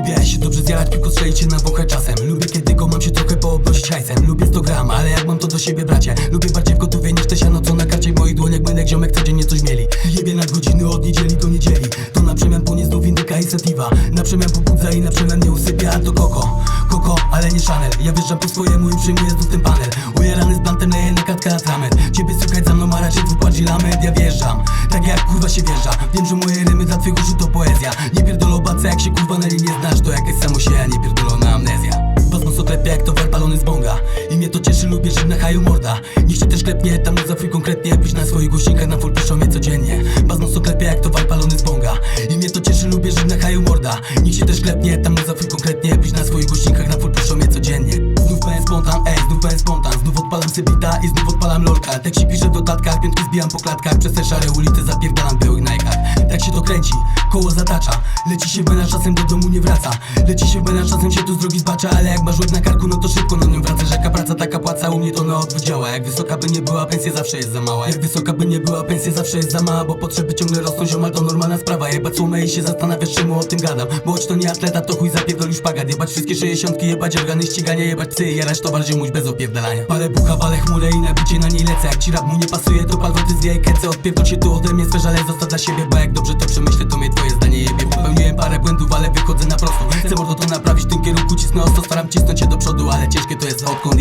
Lubię się dobrze zjarać, tylko strzelić się na bochę czasem. Lubię kiedy go mam się trochę poobrosić hajsem. Lubię 100 gram, ale jak mam to do siebie bracie? Lubię bardziej w gotowie niż te siano co na karcie moich dłoniach Młynek ziomek codziennie coś mieli. Jebie nad godziny od niedzieli do niedzieli. To na przemian płonie znów indyka i sativa. Na przemian pobudza i na przemian nie usypia To koko, koko, ale nie Chanel. Ja wjeżdżam po swojemu i przyjmuję znów ten panel. Ujarany z tak jak kurwa się wjeżdża. Wiem, że moje rymy dla twojego to poezja. Nie pierdolą bace, jak się kurwa na nie nie znasz To jakaś samosieja, nie pierdolona amnezja. Was mocno klepie jak towar palony z bonga. I mnie to cieszy, lubię żyć na haju morda. Niech się też klepnie, tam za free konkretnie. Byś na swoich głośnikach na full piszą mnie codziennie. Was mocno klepie jak towar palony z bonga. I mnie to cieszy, lubię żyć na haju morda. Niech się też klepnie, tam za free konkretnie. Byś na swoich głośnikach na full piszą mnie codziennie. Znów pełen spontan, ej, znów pełen spontan. Znów odpalam sebita i znów odpalam lolka. Się pisze w dodatkach, piątki zbijam po klatkach Przez te szare ulice zapierdalam białych najkach Tak się to kręci, koło zatacza. Leci się bena, czasem do domu nie wraca. Leci się bena, czasem się tu z drogi zbacza. Ale jak masz łeb na karku, no to szybko na nią wraca. Rzeka praca taka płaca, u mnie to na odwrót działa Jak wysoka by nie była, pensja zawsze jest za mała. Jak wysoka by nie była, pensja zawsze jest za mała Bo potrzeby ciągle rosną, ziomal to normalna sprawa. Jebać słomę i się zastanawiasz czemu o tym gadam. Bo choć to nie atleta, to chuj zapierdolił szpagat. Jebać wszystkie sześćdziesiątki, jebać organy ścigania Jebać psy, jarać towar, ziomuś bez opierdalania. Parę bucha, wale chmurę i nabicie na niej lecę. Jak ci rap mu nie pasuje, to ty zwijaj kece Odpierdol się tu ode mnie, sferz, ale zostaw dla siebie Bo jak dobrze to przemyślę, to mnie twoje zdanie jebie. Popełniłem parę błędów, ale wychodzę na prostą. Chcę mordo to naprawić, w tym kierunku cisnę ostro Staram cisnąć się do przodu, ale ciężkie to jest odkąd